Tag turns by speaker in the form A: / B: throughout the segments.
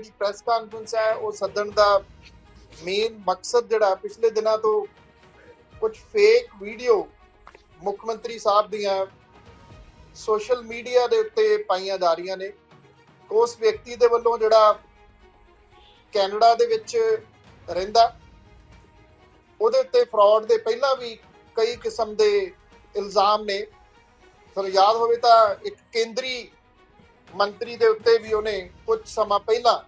A: ਜਿਹੜੀ press conference ਹੈ, ਉਹ ਸੱਦਣ ਦਾ ਮੇਨ ਮਕਸਦ ਜਿਹੜਾ ਪਿਛਲੇ ਦਿਨਾਂ ਤੋਂ ਕੁਝ ਫੇਕ ਵੀਡੀਓ ਮੁੱਖ ਮੰਤਰੀ ਸਾਹਿਬ ਦੀਆਂ ਸੋਸ਼ਲ ਮੀਡੀਆ ਦੇ ਉੱਤੇ ਪਾਈਆਂ ਜਾ ਰਹੀਆਂ ਨੇ। ਉਸ ਵਿਅਕਤੀ ਦੇ ਵੱਲੋਂ ਜਿਹੜਾ ਕੈਨੇਡਾ ਦੇ ਵਿੱਚ ਰਹਿੰਦਾ, ਉਹਦੇ ਉੱਤੇ ਫਰਾਡ ਦੇ ਪਹਿਲਾਂ ਵੀ ਕਈ ਕਿਸਮ ਦੇ ਇਲਜ਼ਾਮ ਨੇ। ਤੁਹਾਨੂੰ ਯਾਦ ਹੋਵੇ ਤਾਂ ਇੱਕ ਕੇਂਦਰੀ ਮੰਤਰੀ ਦੇ ਉੱਤੇ ਵੀ ਉਹਨੇ ਕੁਝ ਸਮਾਂ ਪਹਿਲਾਂ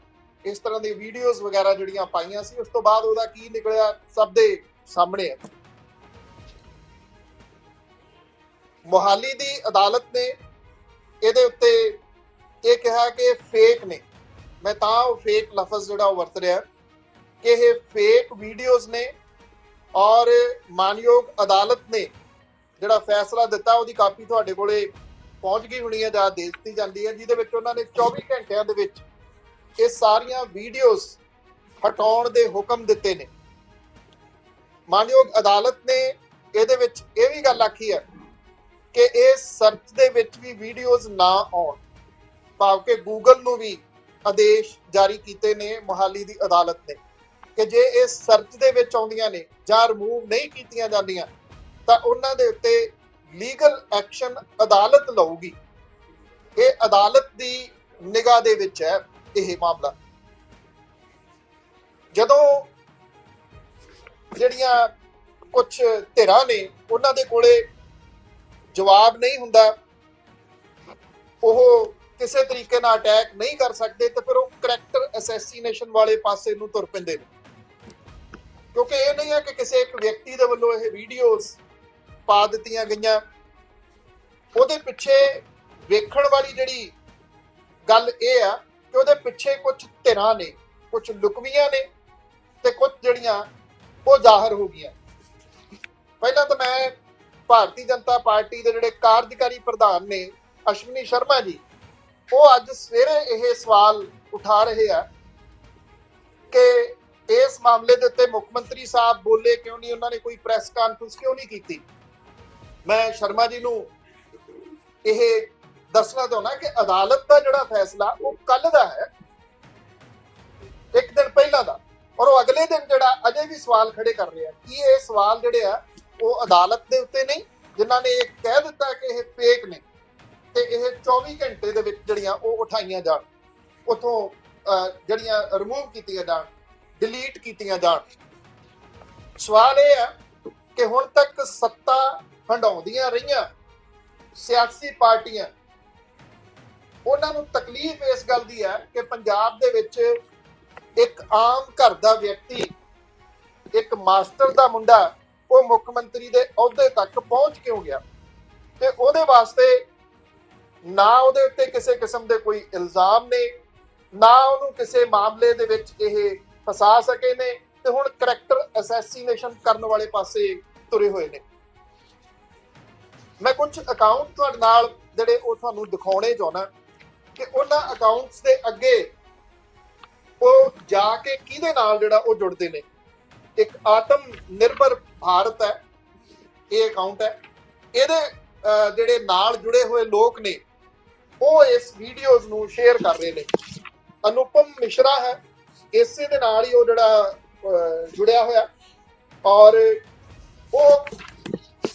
A: ਇਸ ਤਰ੍ਹਾਂ ਦੀ ਵੀਡੀਓਜ਼ ਵਗੈਰਾ ਜਿਹੜੀਆਂ ਪਾਈਆਂ ਸੀ, ਉਸ ਤੋਂ ਬਾਅਦ ਉਹਦਾ ਕੀ ਨਿਕਲਿਆ? ਸਭ ਦੇ ਸਾਹਮਣੇ ਹੈ। ਮੋਹਾਲੀ ਦੀ ਅਦਾਲਤ ਨੇ ਇਹਦੇ ਉੱਤੇ ਇਹ ਕਿਹਾ ਕਿ ਫੇਕ ਨੇ। ਮੈਂ ਤਾਂ ਉਹ ਫੇਕ ਲਫ਼ਜ਼ ਜਿਹੜਾ ਉਹ ਵਰਤ ਰਿਹਾ, ਕਿ ਇਹ ਫੇਕ ਵੀਡੀਓਜ਼ ਨੇ ਔਰ ਮਾਨਯੋਗ ਅਦਾਲਤ ਨੇ ਜਿਹੜਾ ਫੈਸਲਾ ਦਿੱਤਾ, ਉਹਦੀ ਕਾਪੀ ਤੁਹਾਡੇ ਕੋਲੇ ਪਹੁੰਚ ਗਈ ਹੋਣੀ ਹੈ ਜਾਂ ਦੇ ਦਿੱਤੀ ਜਾਂਦੀ ਹੈ, ਜਿਹਦੇ ਵਿੱਚ ਉਹਨਾਂ ਨੇ 24 ਘੰਟਿਆਂ ਦੇ ਵਿੱਚ ਇਹ ਸਾਰੀਆਂ ਵੀਡੀਓਜ਼ ਹਟਾਉਣ ਦੇ ਹੁਕਮ ਦਿੱਤੇ ਨੇ। ਮਾਨਯੋਗ ਅਦਾਲਤ ਨੇ ਇਹਦੇ ਵਿੱਚ ਇਹ ਵੀ ਗੱਲ ਆਖੀ ਹੈ ਕਿ ਇਹ ਸਰਚ ਦੇ ਵਿੱਚ ਵੀ ਵੀਡੀਓਜ਼ ਨਾ ਆਉਣ। ਭਾਵ ਕਿ ਗੂਗਲ ਨੂੰ ਵੀ ਆਦੇਸ਼ ਜਾਰੀ ਕੀਤੇ ਨੇ ਮੁਹਾਲੀ ਦੀ ਅਦਾਲਤ ਨੇ ਕਿ ਜੇ ਇਹ ਸਰਚ ਦੇ ਵਿੱਚ ਆਉਂਦੀਆਂ ਨੇ ਜਾਂ ਰਿਮੂਵ ਨਹੀਂ ਕੀਤੀਆਂ ਜਾਂਦੀਆਂ, ਤਾਂ ਉਹਨਾਂ ਦੇ ਉੱਤੇ ਲੀਗਲ ਐਕਸ਼ਨ ਅਦਾਲਤ ਲਊਗੀ। ਇਹ ਅਦਾਲਤ ਦੀ ਨਿਗਾਹ ਦੇ ਵਿੱਚ ਹੈ। ਇਹ ਮਾਮਲਾ। ਜਦੋਂ ਜਿਹੜੀਆਂ ਕੁਝ ਧਿਰਾਂ ਨੇ, ਉਹਨਾਂ ਦੇ ਕੋਲੇ ਜਵਾਬ ਨਹੀਂ ਹੁੰਦਾ, ਉਹ ਕਿਸੇ ਤਰੀਕੇ ਨਾਲ ਅਟੈਕ ਨਹੀਂ ਕਰ ਸਕਦੇ, ਤੇ ਫਿਰ ਉਹ ਕਰੈਕਟਰ ਅਸੈਸੀਨੇਸ਼ਨ ਵਾਲੇ ਪਾਸੇ ਨੂੰ ਤੁਰ ਪੈਂਦੇ ਨੇ। ਕਿਉਂਕਿ ਇਹ ਨਹੀਂ ਹੈ ਕਿ ਕਿਸੇ ਇੱਕ ਵਿਅਕਤੀ ਦੇ ਵੱਲੋਂ ਇਹ ਵੀਡੀਓਜ਼ ਪਾ ਦਿੱਤੀਆਂ ਗਈਆਂ। ਉਹਦੇ ਪਿੱਛੇ ਵੇਖਣ ਵਾਲੀ ਜਿਹੜੀ ਗੱਲ ਇਹ ਆ ਕਿ ਉਹਦੇ ਪਿੱਛੇ ਕੁਝ ਧਿਰਾਂ ਨੇ ਕੁਝ ਲੁਕਵੀਆਂ ਨੇ ਤੇ ਕੁਝ ਜਿਹੜੀਆਂ ਉਹ ਜ਼ਾਹਰ ਹੋ ਗਈਆਂ। ਪਹਿਲਾਂ ਤਾਂ ਮੈਂ ਭਾਰਤੀ ਜਨਤਾ ਪਾਰਟੀ ਦੇ ਜਿਹੜੇ ਕਾਰਜਕਾਰੀ ਪ੍ਰਧਾਨ ਨੇ, ਅਸ਼ਵਨੀ ਸ਼ਰਮਾ ਜੀ, ਉਹ ਅੱਜ ਸਵੇਰੇ ਇਹ ਸਵਾਲ ਉਠਾ ਰਹੇ ਆ ਕਿ ਇਸ ਮਾਮਲੇ ਦੇ ਉੱਤੇ ਮੁੱਖ ਮੰਤਰੀ ਸਾਹਿਬ ਬੋਲੇ ਕਿਉਂ ਨਹੀਂ? ਉਹਨਾਂ ਨੇ ਕੋਈ ਪ੍ਰੈਸ ਕਾਨਫਰੰਸ ਕਿਉਂ ਨਹੀਂ ਕੀਤੀ? ਮੈਂ ਸ਼ਰਮਾ ਜੀ ਨੂੰ ਇਹ ਦੱਸਣਾ ਚਾਹੁੰਦਾ ਕਿ ਅਦਾਲਤ ਦਾ ਜਿਹੜਾ ਫੈਸਲਾ ਉਹ ਕੱਲ ਦਾ ਹੈ। ਇੱਕ ਦਿਨ ਪਹਿਲਾਂ ਦਾ। ਔਰ ਉਹ ਅਗਲੇ ਦਿਨ ਜਿਹੜਾ ਅਜੇ ਵੀ ਸਵਾਲ ਖੜੇ ਕਰ ਰਿਹਾ ਕੀ ਇਹ ਸਵਾਲ ਜਿਹੜੇ ਆ, ਉਹ ਅਦਾਲਤ ਦੇ ਉੱਤੇ ਨਹੀਂ, ਜਿਨ੍ਹਾਂ ਨੇ ਇਹ ਕਹਿ ਦਿੱਤਾ ਕਿ ਇਹ ਫੇਕ ਨੇ, ਤੇ ਇਹ 24 ਘੰਟੇ ਦੇ ਵਿੱਚ ਜਿਹੜੀਆਂ ਉਹ ਉਠਾਈਆਂ ਜਾਣ। ਉਥੋਂ ਜਿਹੜੀਆਂ ਰਿਮੂਵ ਕੀਤੀਆਂ ਜਾਣ ਡਿਲੀਟ ਕੀਤੀਆਂ ਜਾਣ। ਸਵਾਲ ਇਹ ਹੈ ਕਿ ਹੁਣ ਤੱਕ ਸੱਤਾ ਹੰਡਾਉਂਦੀਆਂ ਰਹੀਆਂ, ਸਿਆਸੀ ਪਾਰਟੀਆਂ ਉਹਨਾਂ ਨੂੰ ਤਕਲੀਫ ਇਸ ਗੱਲ ਦੀ ਹੈ ਕਿ ਪੰਜਾਬ ਦੇ ਵਿੱਚ ਇੱਕ ਆਮ ਘਰ ਦਾ ਵਿਅਕਤੀ, ਇੱਕ ਮਾਸਟਰ ਦਾ ਮੁੰਡਾ, ਉਹ ਮੁੱਖ ਮੰਤਰੀ ਦੇ ਅਹੁਦੇ ਤੱਕ ਪਹੁੰਚ ਕਿਉਂ ਗਿਆ? ਤੇ ਉਹਦੇ ਵਾਸਤੇ ਨਾ ਉਹਦੇ ਉੱਤੇ ਕਿਸੇ ਕਿਸਮ ਦੇ ਕੋਈ ਇਲਜ਼ਾਮ ਨੇ, ਨਾ ਉਹਨੂੰ ਕਿਸੇ ਮਾਮਲੇ ਦੇ ਵਿੱਚ ਇਹ ਫਸਾ ਸਕੇ ਨੇ ਤੇ ਹੁਣ ਕਰੈਕਟਰ ਅਸੈਸੀਨੇਸ਼ਨ ਕਰਨ ਵਾਲੇ ਪਾਸੇ ਤੁਰੇ ਹੋਏ ਨੇ। ਮੈਂ ਕੁਝ ਅਕਾਊਂਟ ਤੁਹਾਡੇ ਨਾਲ ਜਿਹੜੇ ਉਹ ਤੁਹਾਨੂੰ ਦਿਖਾਉਣੇ ਚਾਹਣਾ ਕਿ ਉਹਨਾਂ ਅਕਾਊਂਟਸ ਦੇ ਅੱਗੇ ਉਹ ਜਾ ਕੇ ਕਿਹਦੇ ਨਾਲ ਜਿਹੜਾ ਉਹ ਜੁੜਦੇ ਨੇ? ਇੱਕ ਆਤਮ ਨਿਰਭਰ ਭਾਰਤ ਹੈ, ਇਹ ਅਕਾਊਂਟ ਹੈ। ਇਹਦੇ ਜਿਹੜੇ ਨਾਲ ਜੁੜੇ ਹੋਏ ਲੋਕ ਨੇ, ਉਹ ਇਸ ਵੀਡੀਓਜ਼ ਨੂੰ ਸ਼ੇਅਰ ਕਰ ਰਹੇ ਨੇ। ਅਨੁਪਮ ਮਿਸ਼ਰਾ ਹੈ, ਇਸੇ ਦੇ ਨਾਲ ਹੀ ਉਹ ਜਿਹੜਾ ਜੁੜਿਆ ਹੋਇਆ। ਔਰ ਉਹ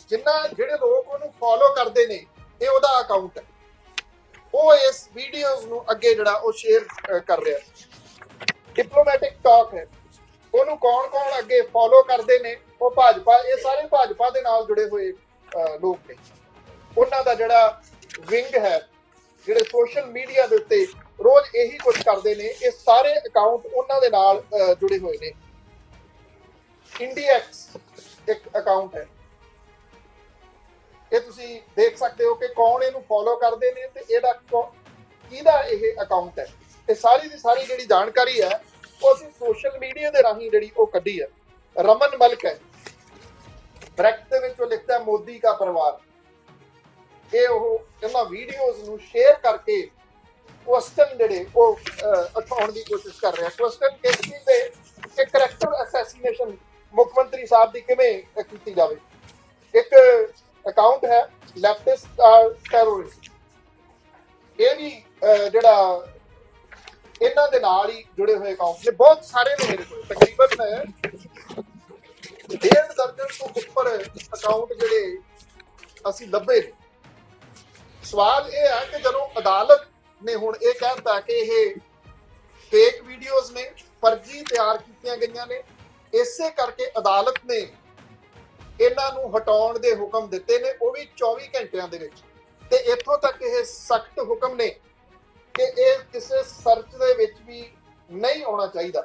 A: ਜਿੰਨਾ ਜਿਹੜੇ ਲੋਕ ਉਹਨੂੰ ਫੋਲੋ ਕਰਦੇ ਨੇ, ਇਹ ਉਹਦਾ ਅਕਾਊਂਟ ਹੈ। ਉਹ ਇਸ ਵੀਡੀਓਜ਼ ਨੂੰ ਅੱਗੇ ਜਿਹੜਾ ਉਹ ਸ਼ੇਅਰ ਕਰ ਰਿਹਾ। ਡਿਪਲੋਮੈਟਿਕ ਟਾਕ ਹੈ। ਉਹਨੂੰ ਕੌਣ-ਕੌਣ ਅੱਗੇ ਫੋਲੋ ਕਰਦੇ ਨੇ, ਉਹ ਭਾਜਪਾ, ਇਹ ਸਾਰੇ ਭਾਜਪਾ ਦੇ ਨਾਲ ਜੁੜੇ ਹੋਏ ਲੋਕ ਨੇ। ਉਹਨਾਂ ਦਾ ਜਿਹੜਾ ਵਿੰਗ ਹੈ, ਜਿਹੜੇ ਸੋਸ਼ਲ ਮੀਡੀਆ ਦੇ ਉੱਤੇ ਰੋਜ਼ ਇਹੀ ਕੁਝ ਕਰਦੇ ਨੇ, ਇਹ ਸਾਰੇ ਅਕਾਊਂਟ ਉਹਨਾਂ ਦੇ ਨਾਲ ਜੁੜੇ ਹੋਏ ਨੇ। ਇੰਡੀਐਕਸ ਇੱਕ ਅਕਾਊਂਟ ਹੈ। ਇਹ ਤੁਸੀਂ ਦੇਖ ਸਕਦੇ ਹੋ ਕਿ ਕੌਣ ਇਹਨੂੰ ਫੋਲੋ ਕਰਦੇ ਨੇ ਤੇ ਇਹਦਾ ਕਿਹਦਾ ਇਹ ਅਕਾਊਂਟ ਹੈ? ਇਹ ਸਾਰੀ ਦੀ ਸਾਰੀ ਜਿਹੜੀ ਜਾਣਕਾਰੀ ਹੈ, ਉਹ ਅਸੀਂ ਸੋਸ਼ਲ ਮੀਡੀਆ ਦੇ ਰਾਹੀਂ ਜਿਹੜੀ ਉਹ ਕੱਢੀ ਹੈ। ਰਮਨ ਮਲਕ ਹੈ। ਬ੍ਰੈਕਟ ਦੇ ਵਿੱਚ ਉਹ ਲਿਖਦਾ ਮੋਦੀ ਦਾ ਪਰਿਵਾਰ। ਇਹ ਉਹ ਇਹਨਾਂ ਵੀਡੀਓਜ਼ ਨੂੰ ਸ਼ੇਅਰ ਕਰਕੇ ਕੁਐਸਚਨ ਜਿਹੜੇ ਉਹ ਉਠਾਉਣ ਦੀ ਕੋਸ਼ਿਸ਼ ਕਰ ਰਿਹਾ। ਕੁਐਸਚਨ ਕਿਸ ਦੇ ਕਿ ਕਰੈਕਟਰ ਅਸੈਸੀਨੇਸ਼ਨ ਮੁੱਖ ਮੰਤਰੀ ਸਾਹਿਬ ਦੀ ਕਿਵੇਂ ਕੀਤੀ ਜਾਵੇ? ਇੱਕ ਅਕਾਊਂਟ ਹੈ ਲੈਫਟਿਸਟ ਟੈਰਰਿਸਟ uh, ਇਹ ਵੀ ਜਿਹੜਾ ਇਹਨਾਂ ਦੇ ਨਾਲ ਹੀ ਜੁੜੇ ਹੋਏ ਅਕਾਊਂਟ ਨੇ। ਬਹੁਤ ਸਾਰੇ ਨੇ ਮੇਰੇ ਕੋਲ, ਤਕਰੀਬਨ ਡੇਢ ਦਰਜਨ ਤੋਂ ਉੱਪਰ ਅਕਾਊਂਟ ਜਿਹੜੇ ਅਸੀਂ ਲੱਭੇ ਸਵਾਲ ਇਹ ਹੈ ਕਿ ਜਦੋਂ ਅਦਾਲਤ ਨੇ ਹੁਣ ਇਹ ਕਹਿਤਾ ਕਿ ਇਹ ਫੇਕ ਵੀਡੀਓਜ਼ ਨੇ, ਫਰਜ਼ੀ ਤਿਆਰ ਕੀਤੀਆਂ ਗਈਆਂ ਨੇ, ਇਸੇ ਕਰਕੇ ਅਦਾਲਤ ਨੇ ਇਹਨਾਂ ਨੂੰ ਹਟਾਉਣ ਦੇ ਹੁਕਮ ਦਿੱਤੇ ਨੇ ਉਹ ਵੀ 24 ਘੰਟਿਆਂ ਦੇ ਵਿੱਚ। ਤੇ ਇੱਥੋਂ ਤੱਕ ਇਹ ਸਖਤ ਹੁਕਮ ਨੇ ਕਿ ਇਹ ਕਿਸੇ ਸਰਚ ਦੇ ਵਿੱਚ ਵੀ ਨਹੀਂ ਆਉਣਾ ਚਾਹੀਦਾ।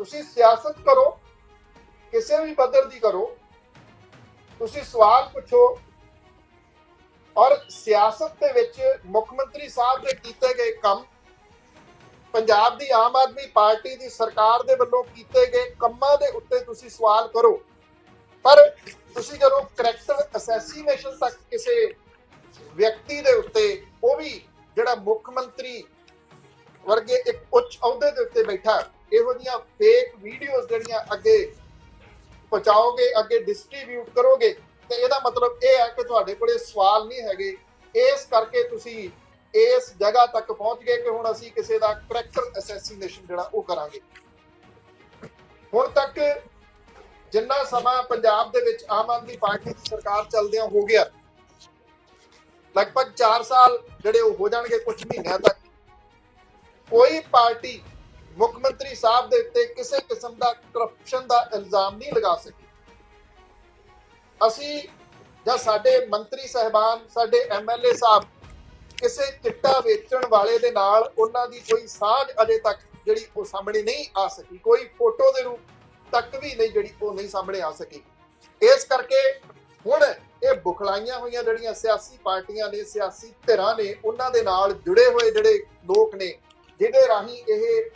A: ਤੁਸੀਂ ਸਿਆਸਤ ਕਰੋ, ਕਿਸੇ ਵੀ ਪੱਧਰ ਦੀ ਕਰੋ, ਤੁਸੀਂ ਸਵਾਲ ਪੁੱਛੋ ਔਰ ਸਿਆਸਤ ਦੇ ਵਿੱਚ ਮੁੱਖ ਮੰਤਰੀ ਸਾਹਿਬ ਦੇ ਕੀਤੇ ਗਏ ਕੰਮ, ਪੰਜਾਬ ਦੀ ਆਮ ਆਦਮੀ ਪਾਰਟੀ ਦੀ ਸਰਕਾਰ ਦੇ ਵੱਲੋਂ ਕੀਤੇ ਗਏ ਕੰਮਾਂ ਦੇ ਉੱਤੇ ਤੁਸੀਂ ਸਵਾਲ ਕਰੋ। ਤੁਸੀਂ ਜਦੋਂ ਕਰੈਕਟਰ ਅਸੈਸੀਨੇਸ਼ਨ ਤੱਕ ਕਿਸੇ ਵਿਅਕਤੀ ਦੇ ਉੱਤੇ, ਉਹ ਵੀ ਜਿਹੜਾ ਮੁੱਖ ਮੰਤਰੀ ਵਰਗੇ ਇੱਕ ਉੱਚ ਅਹੁਦੇ ਦੇ ਉੱਤੇ ਬੈਠਾ, ਇਹੋ ਜੀਆਂ ਫੇਕ ਵੀਡੀਓਜ਼ ਜਿਹੜੀਆਂ ਅੱਗੇ ਪਹੁੰਚਾਓਗੇ, ਅੱਗੇ ਡਿਸਟ੍ਰੀਬਿਊਟ ਕਰੋਗੇ, ਤੇ ਇਹਦਾ ਮਤਲਬ ਇਹ ਹੈ ਕਿ ਤੁਹਾਡੇ ਕੋਲੇ ਸਵਾਲ ਨਹੀਂ ਹੈਗੇ। ਇਸ ਕਰਕੇ ਤੁਸੀਂ ਇਸ ਜਗ੍ਹਾ ਤੱਕ ਪਹੁੰਚ ਗਏ ਕਿ ਹੁਣ ਅਸੀਂ ਕਿਸੇ ਦਾ ਕਰੈਕਟਰ ਅਸੈਸੀਨੇਸ਼ਨ ਜਿਹੜਾ ਉਹ ਕਰਾਂਗੇ। ਹੁਣ ਤੱਕ ਜਿੰਨਾ ਸਮਾਂ ਪੰਜਾਬ ਦੇ ਵਿੱਚ ਆਮ ਆਦਮੀ ਪਾਰਟੀ ਦੀ ਸਰਕਾਰ ਚੱਲਦਿਆਂ ਹੋ ਗਿਆ, ਲਗਭਗ 4 ਸਾਲ ਜਿਹੜੇ ਉਹ ਹੋ ਜਾਣਗੇ ਕੁਝ ਮਹੀਨਿਆਂ ਤੱਕ, ਕੋਈ ਪਾਰਟੀ ਮੁੱਖ ਮੰਤਰੀ ਸਾਹਿਬ ਦੇ ਉੱਤੇ ਕਿਸੇ ਕਿਸਮ ਦਾ ਕਰਪਸ਼ਨ ਦਾ ਇਲਜ਼ਾਮ ਨਹੀਂ ਲਗਾ ਸਕੀ। ਅਸੀਂ ਜਾਂ ਸਾਡੇ ਮੰਤਰੀ ਸਹਿਬਾਨ, ਸਾਡੇ ਐਮਐਲਏ ਸਾਹਿਬ ਕਿਸੇ ਚਿੱਟਾ ਵੇਚਣ ਵਾਲੇ ਦੇ ਨਾਲ ਉਹਨਾਂ ਦੀ ਕੋਈ ਸਾਂਝ ਅਜੇ ਤੱਕ ਜਿਹੜੀ ਉਹ ਸਾਹਮਣੇ ਨਹੀਂ ਆ ਸਕੀ। ਕੋਈ ਫੋਟੋ ਦੇ ਰੂਪ ਤੱਕ ਵੀ ਨਹੀਂ ਜਿਹੜੀ ਉਹ ਨਹੀਂ ਸਾਹਮਣੇ ਆ ਸਕੀ। ਇਸ ਕਰਕੇ ਹੁਣ ਇਹ ਬੁਖਲਾਈਆਂ ਹੋਈਆਂ ਜਿਹੜੀਆਂ ਸਿਆਸੀ ਪਾਰਟੀਆਂ ਨੇ, ਸਿਆਸੀ ਧਿਰਾਂ ਨੇ, ਉਹਨਾਂ ਦੇ ਨਾਲ ਜੁੜੇ ਹੋਏ ਜਿਹੜੇ ਲੋਕ ਨੇ, ਜਿਹਦੇ ਰਾਹੀਂ ਇਹ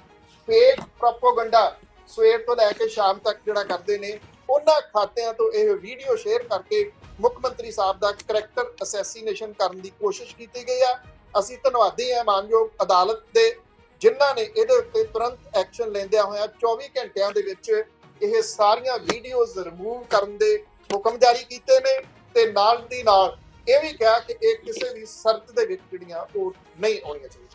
A: ਫੇਕ ਪ੍ਰੋਪਗੈਂਡਾ ਸਵੇਰ ਤੋਂ ਲੈ ਕੇ ਸ਼ਾਮ ਤੱਕ ਜਿਹੜਾ ਕਰਦੇ ਨੇ, ਉਹਨਾਂ ਖਾਤਿਆਂ ਤੋਂ ਇਹ ਵੀਡੀਓ ਸ਼ੇਅਰ ਕਰਕੇ ਮੁੱਖ ਮੰਤਰੀ ਸਾਹਿਬ ਦਾ ਕਰੈਕਟਰ ਅਸੈਸੀਨੇਸ਼ਨ ਕਰਨ ਦੀ ਕੋਸ਼ਿਸ਼ ਕੀਤੀ ਗਈ ਆ। ਅਸੀਂ ਧੰਨਵਾਦੀ ਹਾਂ ਮਾਨਯੋਗ ਅਦਾਲਤ ਦੇ, ਜਿਨ੍ਹਾਂ ਨੇ ਇਹਦੇ ਉੱਤੇ ਤੁਰੰਤ ਐਕਸ਼ਨ ਲੈਂਦਿਆਂ ਹੋਇਆ 24 ਘੰਟਿਆਂ ਦੇ ਵਿੱਚ ਇਹ ਸਾਰੀਆਂ ਵੀਡੀਓਜ਼ ਰਿਮੂਵ ਕਰਨ ਦੇ ਹੁਕਮ ਜਾਰੀ ਕੀਤੇ ਨੇ ਤੇ ਨਾਲ ਦੀ ਨਾਲ ਇਹ ਵੀ ਕਿਹਾ ਕਿ ਇਹ ਕਿਸੇ ਵੀ ਸ਼ਰਤ ਦੇ ਵਿੱਚ ਜਿਹੜੀਆਂ ਉਹ ਨਹੀਂ ਆਉਣੀਆਂ ਚਾਹੀਦੀਆਂ।